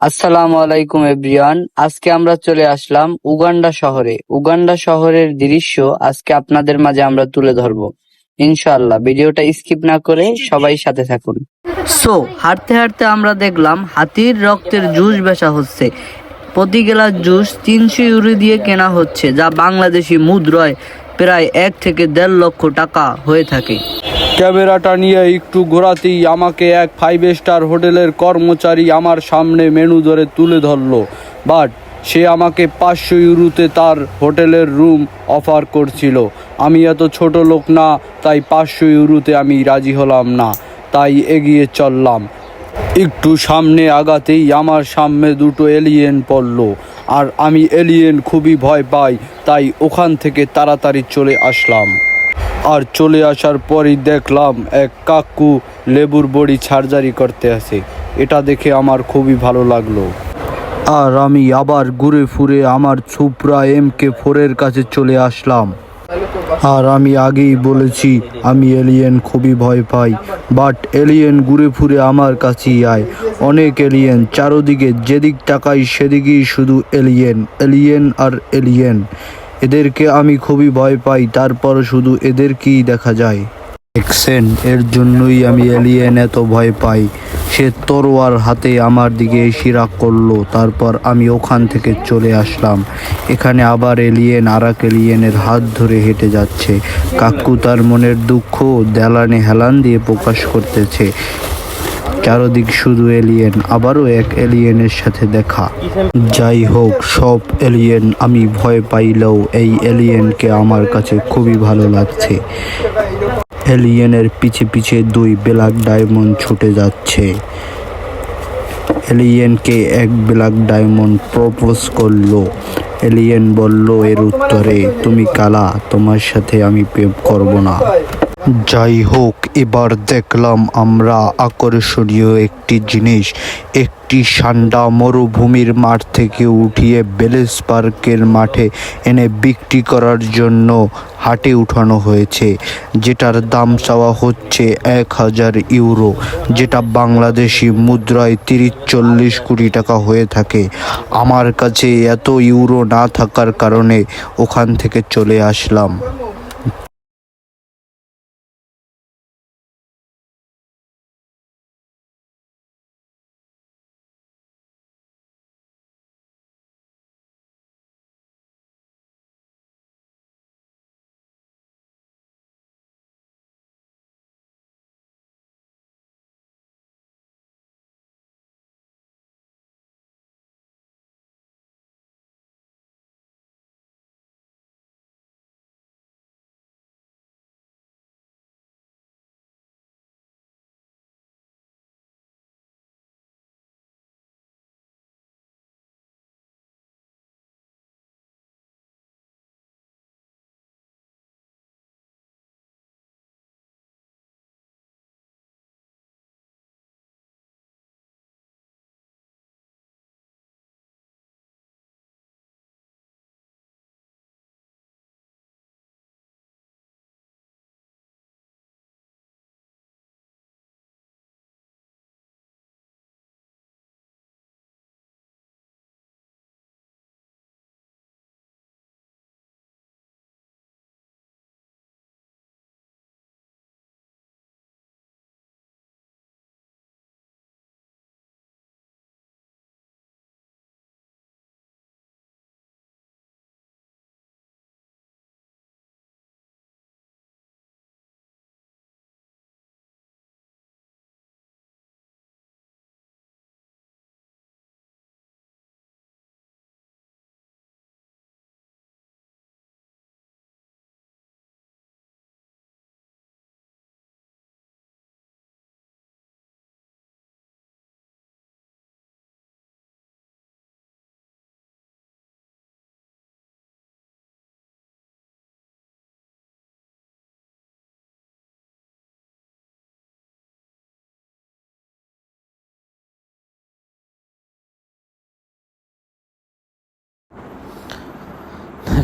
আসসালামু আলাইকুম এভরিওয়ান। আজকে আমরা চলে আসলাম উগান্ডা শহরে। উগান্ডা শহরের দৃশ্য আজকে আপনাদের মাঝে আমরা তুলে ধরবো। ইনশাআল্লাহ, ভিডিওটা স্কিপ না করে সবাই সাথে থাকুন। সো হাঁটতে হাঁটতে আমরা দেখলাম হাতির রক্তের জুস বেচা হচ্ছে। প্রতি গেলার জুস তিনশো ইউরো দিয়ে কেনা হচ্ছে, যা বাংলাদেশি মুদ্রায় প্রায় এক থেকে দেড় লক্ষ টাকা হয়ে থাকে। ক্যামেরাটা নিয়ে একটু ঘোরাতেই আমাকে এক ফাইভ স্টার হোটেলের কর্মচারী আমার সামনে মেনু ধরে তুলে ধরলো। বাট সে আমাকে পাঁচশো ইউরোতে তার হোটেলের রুম অফার করছিল। আমি এত ছোট লোক না, তাই পাঁচশো ইউরোতে আমি রাজি হলাম না। তাই এগিয়ে চললাম। একটু সামনে আগাতেই আমার সামনে দুটো এলিয়েন পড়ল। আর আমি এলিয়েন খুবই ভয় পাই, তাই ওখান থেকে তাড়াতাড়ি চলে আসলাম। আর চলে আসার পরই দেখলাম এক কাকু লেবুর বড়ি সার্জারি করতে আছে এটা দেখে আমার খুবই ভালো লাগল। আর আমি আবার ঘুরে ফুরে আমার সুপ্রা এম কে ফোরের কাছে চলে আসলাম। আর আমি আগেই বলেছি, আমি এলিয়েন খুবই ভয় পাই বাট এলিয়েন ঘুরে ফুরে আমার কাছেই আয়। অনেক এলিয়েন চারোদিকে যেদিক তাকাই সেদিকেই শুধু এলিয়েন এলিয়েন আর এলিয়েন এদেরকে আমি খুবই ভয় পাই তারপর শুধু এদেরকেই দেখা যায়। দেখছেন এর জন্যই আমি এলিয়েন এত ভয় পাই। সে তরোয়ার হাতে আমার দিকে শিরাক করল, তারপর আমি ওখান থেকে চলে আসলাম। এখানে আবার এলিয়েন আর এক এলিয়েনের হাত ধরে হেঁটে যাচ্ছে। কাকু তার মনের দুঃখ দেলানে হেলান দিয়ে প্রকাশ করতেছে। চারদিক শুধু এলিয়েন আবারও এক এলিয়েনের সাথে দেখা। যাই হোক, সব এলিয়েন আমি ভয় পাইলেও এই এলিয়েনকে আমার কাছে খুবই ভালো লাগছে। এলিয়েনের পিছে পিছে দুই ব্ল্যাক ডায়মন্ড ছুটে যাচ্ছে। এলিয়েনকে এক ব্ল্যাক ডায়মন্ড প্রপোজ করল। এলিয়েন বলল, এর উত্তরে, তুমি কালা, তোমার সাথে আমি প্রেম করব না। যাই হোক এবার দেখলাম আমরা আকর্ষণীয় একটি জিনিস। একটি সান্ডা মরুভূমির মাঠ থেকে উঠিয়ে বেলেস পার্কের মাঠে এনে বিক্রি করার জন্য হাটে উঠানো হয়েছে, যেটার দাম চাওয়া হচ্ছে এক হাজার ইউরো, যেটা বাংলাদেশি মুদ্রায় তিরিশ চল্লিশ কোটি টাকা হয়ে থাকে। আমার কাছে এত ইউরো না থাকার কারণে ওখান থেকে চলে আসলাম।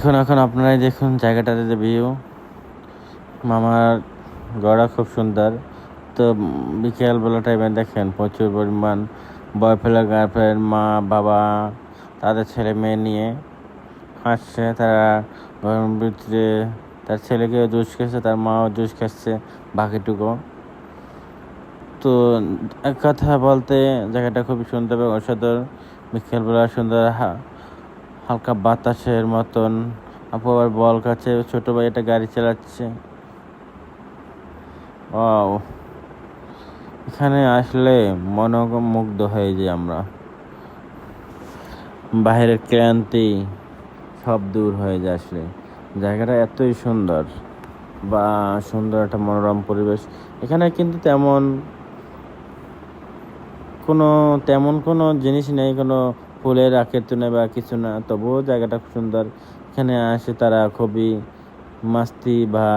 এখন এখন আপনারাই দেখুন জায়গাটাতে যে ভিউ মামার গড়া খুব সুন্দর। তো বিকেলবেলা টাইমে দেখেন প্রচুর পরিমাণ বয়ফ্রেন্ড গার্লফ্রেন্ড মা, বাবা, তাদের ছেলে মেয়ে নিয়ে হাসছে তারা ঘরের ভিতরে তার ছেলেকে জুস খাচ্ছে তার মাও জুস খাচ্ছে, বাকিটুকু। তো এক কথা বলতে, জায়গাটা খুবই সুন্দর এবং অসাধারণ। বিকেলবেলা সুন্দর হা- হালকা বাতাসের মতন। আপু আবার বল কাছে, ছোট ভাই একটা গাড়ি চালাচ্ছে। ও এখানে আসলে মনোমুগ্ধ হয়ে যাই আমরা। বাইরের ক্লান্তি সব দূর হয়ে যায় আসলে। জায়গাটা এতই সুন্দর। বা সুন্দর একটা মনোরম পরিবেশ। এখানে কিন্তু তেমন কোনো তেমন কোনো জিনিস নেই, কোনো ফুলের আকৃতি নেই বা কিছু না, তবুও জায়গাটা খুব সুন্দর। এখানে আসে তারা খুবই মাস্তি বা